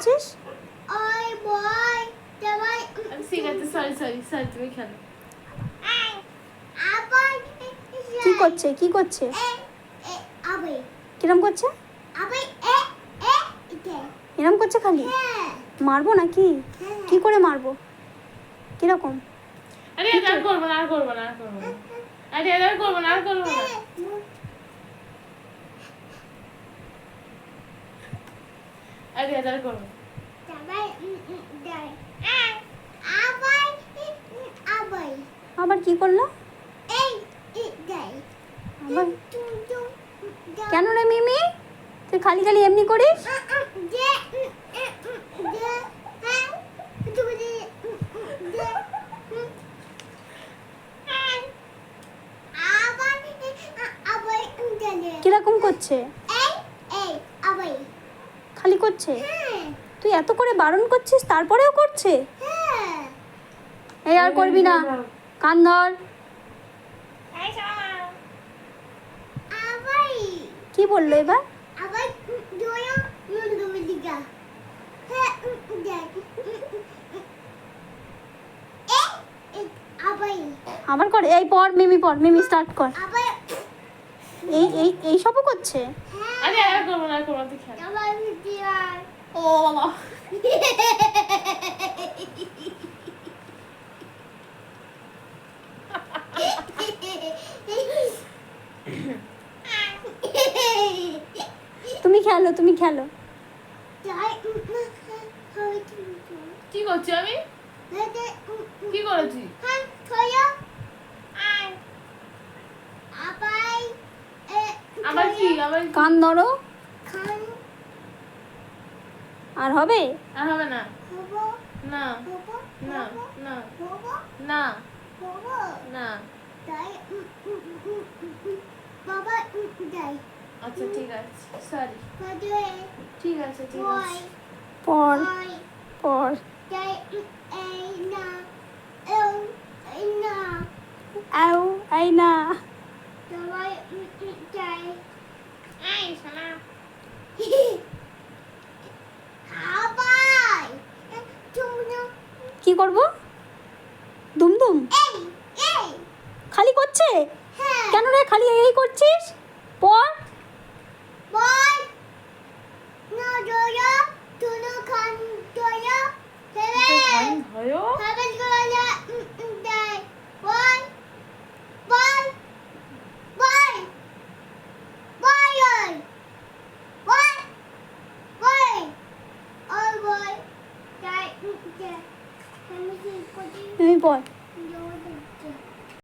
করছিস ওই বয় আচ্ছা, ঠিক আছে সরি সরি সরি তুমি খেলো। কি করছে? কি করছে? এ আবে কিরম করছে? আবে এ এ ইতে এরম করছে খালি? হ্যাঁ মারবো নাকি? হ্যাঁ কি করে মারবো? কীরকম? আরে আর করব না আর করব না আর করব না। আরে এটা আর করব না আর করব না। আগে তাহলে করো। আবার কি করল? কেন রে মিমি? তুই খালি খালি এমনি করিস? কীরকম করছে? এই এই আবাই। খালি করছে? তুই এত করে বারণ করছিস, তারপরেও করছে? এই আর করবি না। কান ধর। কি বলল এবার? আবার করে, এই পর মিমি পর মিমি স্টার্ট কর। আবার এই এই এই সবও করছে? হ্যাঁ আরে আর করব না করব না খেলো ও বাবা। তুমি খেলো তুমি খেলো। কি করছি আমি? কি করেছি? আবার কি? আবার কান ধরো। আর হবে? আর হবে না। না। না। না। না। না। বাবা যাই। আচ্ছা ঠিক আছে। সরি ঠিক আছে ঠিক আছে। পর। পর। যাই এই না। এও এই না। আও এই না সবাই যাই এই শোনা আবার তুমি কি করব? দুমদুম? খালি করছে? হ্যাঁ। কেন রে খালি এই করছিস? পর। Baby boy.